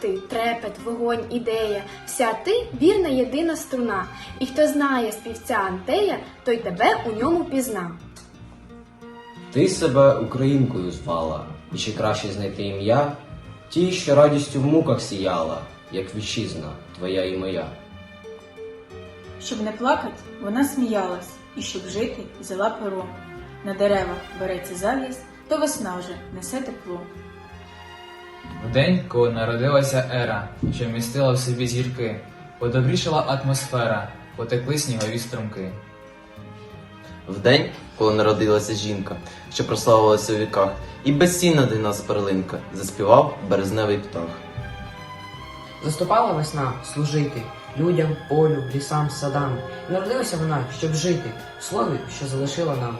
ти, трепет, вогонь, ідея, вся ти вірна єдина струна. І хто знає співця Антея, той тебе у ньому пізна. Ти себе українкою звала, і чи краще знайти ім'я? Ті, що радістю в муках сіяла, як вітчизна, твоя і моя. Щоб не плакать, вона сміялась, і щоб жити, взяла перо. На деревах береться зав'яз, то весна вже несе тепло. В день, коли народилася ера, що вмістила в собі зірки, подобрішала атмосфера, потекли снігові струмки. В день, коли народилася жінка, що прославилася у віках, і безцінна для нас перлинка, заспівав березневий птах. Заступала весна служити людям, полю, лісам, садам. І народилася вона, щоб жити в слові, що залишила нам.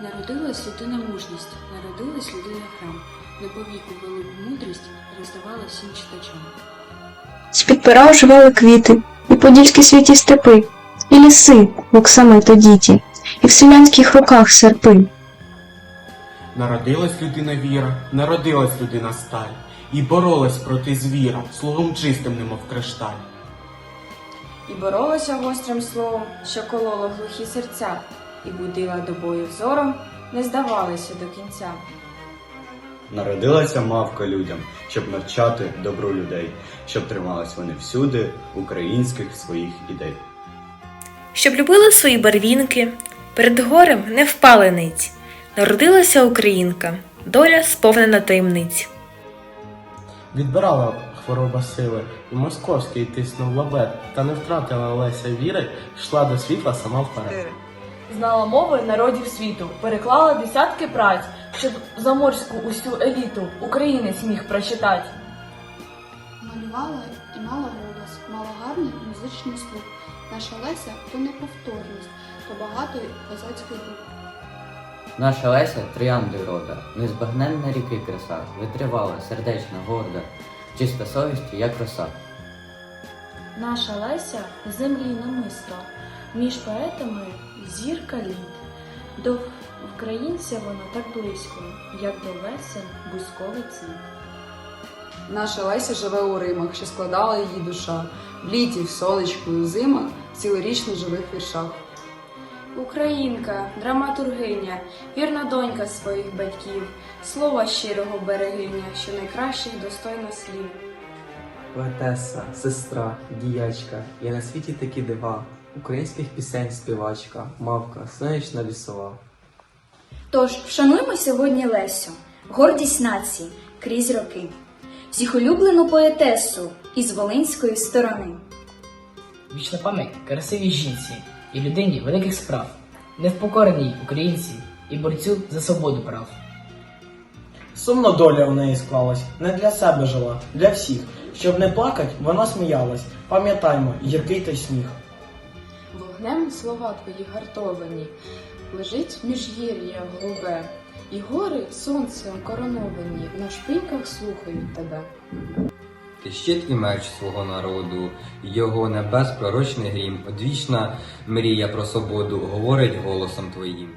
Народилась людина мужність, народилась людина храм, повіку велику мудрість роздавала всім читачам. З-під пера оживали квіти, і подільські святі степи, і ліси, в оксамито діті, і в селянських руках серпи. Народилась людина віра, народилась людина сталь, і боролась проти звіра, словом чистим, немов кришталь. І боролася гострим словом, що кололо глухі серця, і будила до бою взором, не здавалася до кінця. Народилася мавка людям, щоб навчати добру людей, щоб тримались вони всюди українських своїх ідей. Щоб любили свої барвінки, перед горем не впали ниць. Народилася українка, доля сповнена таємниць. Відбирала хвороба сили, і московський тиснув лабет, та не втратила Леся віри, йшла до світла сама вперед. Знала мови народів світу, переклала десятки праць, щоб заморську усю еліту українець міг прочитати. Малювала і мала голос, мала гарний музичний слух. Наша Леся то неповторність, то багатий козацький дух. Наша Леся троянди рода, незбагненна ріки краса, витривала, сердечна, горда, чиста совістю, як роса. Наша Леся землі намисто, між поетами зірка літ. До українця вона так близько, як до весен бузьковий цвіт. Наша Леся живе у Римах, що складала її душа, в літі, в сонечку, у зимах, цілорічно живих віршах. Українка, драматургиня, вірна донька своїх батьків, слова щирого берегиня, що найкращих достойно слів. Поетеса, сестра, діячка, є на світі такі дива, українських пісень співачка, мавка, сонячна лісова. Тож вшануймо сьогодні Лесю, гордість нації крізь роки, всіх улюблену поетесу із волинської сторони. Вічна пам'ять красивій жінці і людині великих справ, невпокореній українці і борцю за свободу прав. Сумна доля у неї склалась, не для себе жила, для всіх. Щоб не плакать, вона сміялась. Пам'ятаймо, гіркий той сміх. Вогнем слова твої гартовані, лежить міжгір'я голубе, і гори сонцем короновані, на шпильках слухають тебе. Ти щит і меч свого народу, його небес пророчний грім, одвічна мрія про свободу говорить голосом твоїм.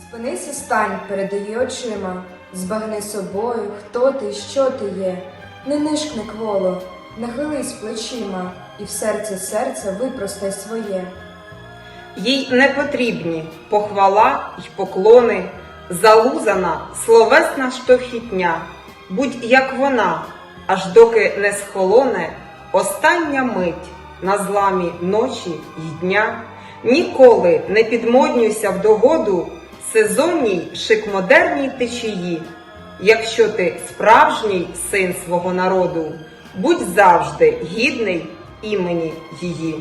Спинись і стань перед її очима, збагни собою, хто ти, що ти є, не нишкни кволо, нахились плечима, і в серці серце випростай своє. Їй не потрібні похвала й поклони, залузана словесна штовхітня, будь як вона, аж доки не схолоне остання мить на зламі ночі й дня, ніколи не підмоднюйся в догоду сезонній шикмодерній течії. Якщо ти справжній син свого народу, будь завжди гідний імені її.